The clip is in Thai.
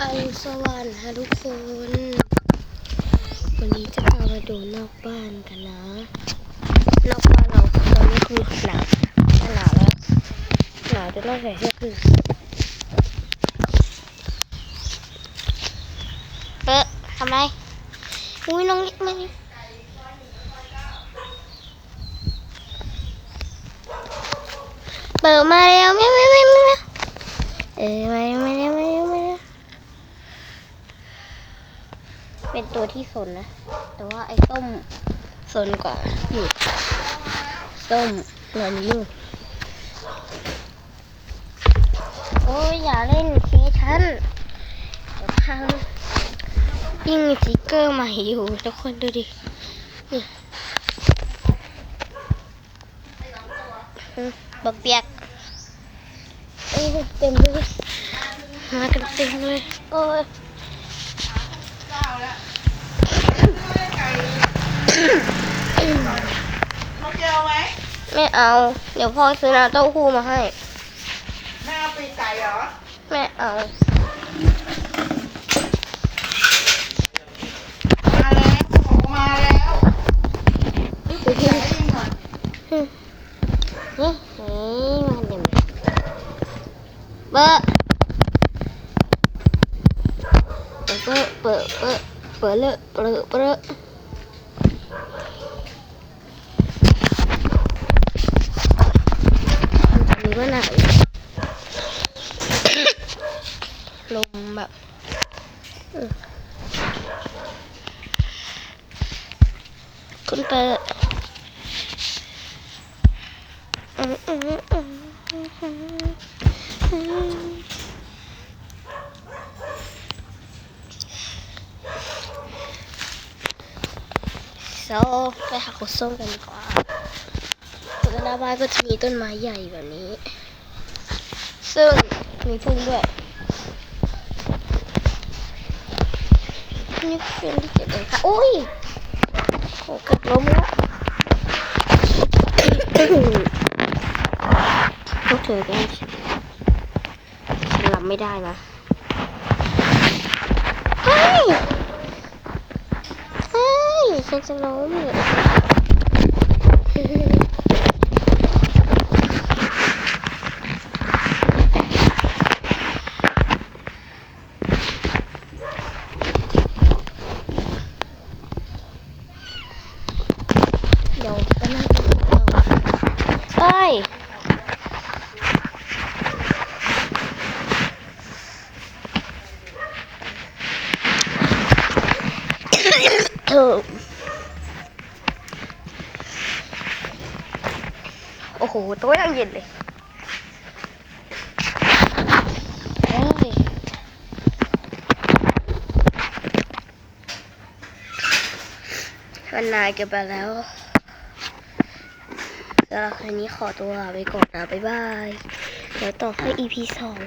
อรุณสวัสดิ์ค่ะทุกคน วันนี้จะพามาดูนอกบ้านกันนะ นอกบ้านเราตอนนี้คือหนาวหนาวแล้วหนาวจนต้องใส่เสื้อคลุมเออทำไรอุ้ยน้องเล็กมานี่เปิดมาแล้วไม่ไม่ไม่ไม่เออมาแล้วมาแมาแล้วมาแล้ว เป็นตัวที่สนนะ แต่ว่าไอ้ส้มสนกว่าอยู่ส้มนอนอยู่โอ้ยอย่าเล่นเคชันเดี๋ยวพังยิ่งสติกเกอร์ใหม่อยู่ทุกคนดูดินี่อืมบักเปียกเอ้ยเต็มเลยมากันเต็มเลยโอ้ย นกเจลไหมไม่เอา เดี๋ยวพ่อซื้อน้ำเต้าหู้มาให้ แม่เอาปีกไก่เหรอ ไม่เอา มาแล้วบอกมาแล้วนี่ปีกไก่ให้ยิงหน่อยนี่นี่มาเดี๋ยวเบอร์ เปิดเปิดเปิดเปิดเลยเปิดเปิดตอนนี้ก็หนาวลมแบบอืมคุณเปิด โซไปหาขุดส้มกันดีกว่าคือหน้าบ้านก็จะมีต้นไม้ใหญ่แบบนี้ ซึ่งมีพุ่งด้วยนี่เป็นที่เก็บเองค่ะอุ้ยโอ้เกือบล้มแล้วพวกเธอได้ฉันรับไม่ได้นะ เฮ้ย เฮ้ย ฉันจะล้มเหรอเดี๋ยวไปนั่งกินข้าวเฮ้ยเออ โอ้โห ตัวยังเย็นเลยเฮ้ยวันนายเก็บไปแล้วสำหรับคืนนี้ขอตัวลาไปก่อนนะ บ๊ายบาย เดี๋ยวต่อให้ EP สอง